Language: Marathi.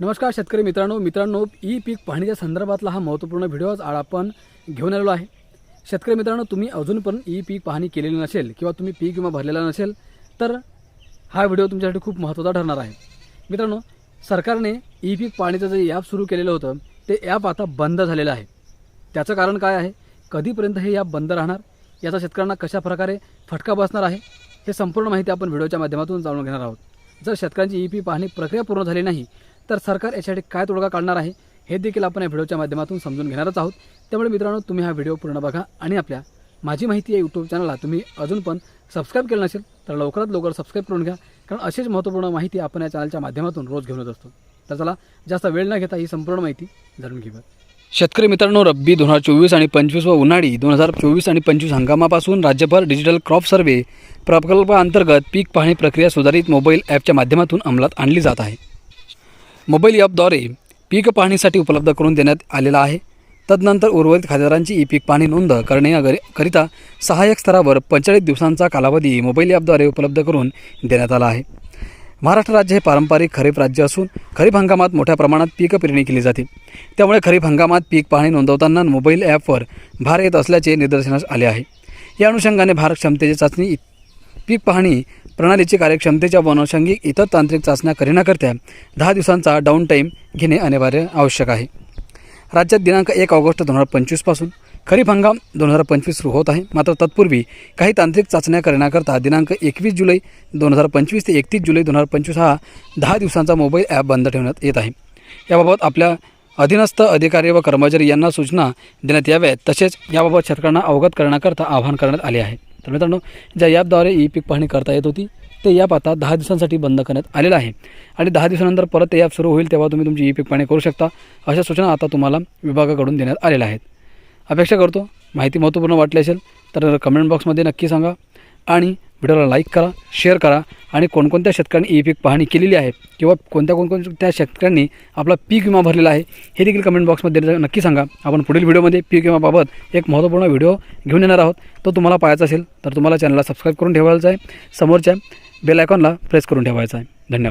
नमस्कार शेतकरी मित्रांनो. मित्रांनो ई पीक पाहणीच्या संदर्भातला हा महत्त्वपूर्ण व्हिडिओ आज आपण घेऊन आलेलो आहे. शेतकरी मित्रांनो तुम्ही अजून पण ई पीक पाहणी केलेली नसेल किंवा तुम्ही पीक विमा भरलेला नसेल तर हा व्हिडिओ तुमच्यासाठी खूप महत्त्वाचा ठरणार आहे. मित्रांनो सरकारने ई पीक पाहणीचं जे ॲप सुरू केलेलं होतं ते ॲप आता बंद झालेलं आहे. त्याचं कारण काय आहे? कधीपर्यंत हे ॲप बंद राहणार? याचा शेतकऱ्यांना कशा प्रकारे फटका बसणार आहे? हे संपूर्ण माहिती आपण व्हिडिओच्या माध्यमातून जाणून घेणार आहोत. जर शेतकऱ्यांची ई पी पाहणी प्रक्रिया पूर्ण झाली नाही तर सरकार याच्यासाठी काय तोडगा काढणार आहे हे देखील आपण या व्हिडिओच्या माध्यमातून समजून घेणारच आहोत. त्यामुळे मित्रांनो तुम्ही हा व्हिडिओ पूर्ण बघा आणि आपल्या माझी माहिती या यूट्यूब चॅनलला तुम्ही अजून पण सबस्क्राईब केलं नसेल तर लवकरात लवकर सबस्क्राईब करून घ्या. कारण अशीच महत्त्वपूर्ण माहिती आपण या चॅनलच्या माध्यमातून रोज घेऊन येत असतो. तर चला जास्त वेळ न घेता ही संपूर्ण माहिती जाणून घेऊया शेतकरी मित्रांनो रब्बी दोन हजार चोवीस आणि पंचवीस व उन्हाळी दोन हजार चोवीस आणि पंचवीस हंगामापासून राज्यभर डिजिटल क्रॉप सर्वे प्रकल्पाअंतर्गत पीक पाहणी प्रक्रिया सुधारित मोबाईल ॲपच्या माध्यमातून अंमलात आणली जात आहे. मोबाईल ॲपद्वारे पीक पाहणीसाठी उपलब्ध करून देण्यात आलेला आहे. तदनंतर उर्वरित खातेदारांची ई पीक पाहणी नोंद करण्याकरिता सहाय्यक स्तरावर पंचेचाळीस दिवसांचा कालावधी मोबाईल ॲपद्वारे उपलब्ध करून देण्यात आला आहे. महाराष्ट्र राज्य हे पारंपरिक खरीप राज्य असून खरीप हंगामात मोठ्या प्रमाणात पीक पेरणी केली जाते. त्यामुळे खरीप हंगामात पीक पाहणी नोंदवताना मोबाईल ॲपवर भार येत असल्याचे निदर्शनास आले आहे. या अनुषंगाने भार क्षमतेची चाचणी पीक पाहणी प्रणालीची कार्यक्षमतेच्या व अनुषंगिक इतर तांत्रिक चाचण्या करण्याकरता दहा दिवसांचा डाऊन टाईम घेणे अनिवार्य आवश्यक आहे. राज्यात दिनांक एक ऑगस्ट दोन हजार पंचवीसपासून खरीप हंगाम दोन हजार पंचवीस सुरू होत आहे. मात्र तत्पूर्वी काही तांत्रिक चाचण्या करण्याकरता दिनांक एकवीस जुलै दोन हजार पंचवीस ते एकतीस जुलै दोन हजार पंचवीस हा दहा दिवसांचा मोबाईल ॲप बंद ठेवण्यात येत आहे. याबाबत आपल्या अधीनस्थ अधिकारी व कर्मचारी यांना सूचना देण्यात याव्यात. तसेच याबाबत शेतकऱ्यांना अवगत करण्याकरता आवाहन करण्यात आले आहे. तर मित्रांनो ज्या ॲपद्वारे ई पीक पाहणी करता येत होती ते ॲप आता दहा दिवसांसाठी बंद करण्यात आलेलं आहे. आणि दहा दिवसानंतर परत ते ॲप सुरू होईल तेव्हा तुम्ही तुमची ई पीक पाहणी करू शकता. अशा सूचना आता तुम्हाला विभागाकडून देण्यात आलेल्या आहेत. अपेक्षा करतो माहिती महत्त्वपूर्ण वाटली असेल तर कमेंट बॉक्समध्ये नक्की सांगा. आणि व्हिडिओला लाईक करा शेअर करा आणि कोणकोणत्या शेतकऱ्यांनी ई पीक पाहणी केलेली आहे किंवा कोणत्या कोणकोणत्या शेतकऱ्यांनी आपला पीक विमा भरलेला आहे हे देखील कमेंट बॉक्समध्ये नक्की सांगा. आपण पुढील व्हिडिओमध्ये पीक विमाबाबत एक महत्त्वपूर्ण व्हिडिओ घेऊन येणार आहोत. तो तुम्हाला पाहायचा असेल तर तुम्हाला चॅनलला सबस्क्राईब करून ठेवायचा आहे. समोरच्या बेल आयकॉनला प्रेस करून ठेवायचा आहे. धन्यवाद.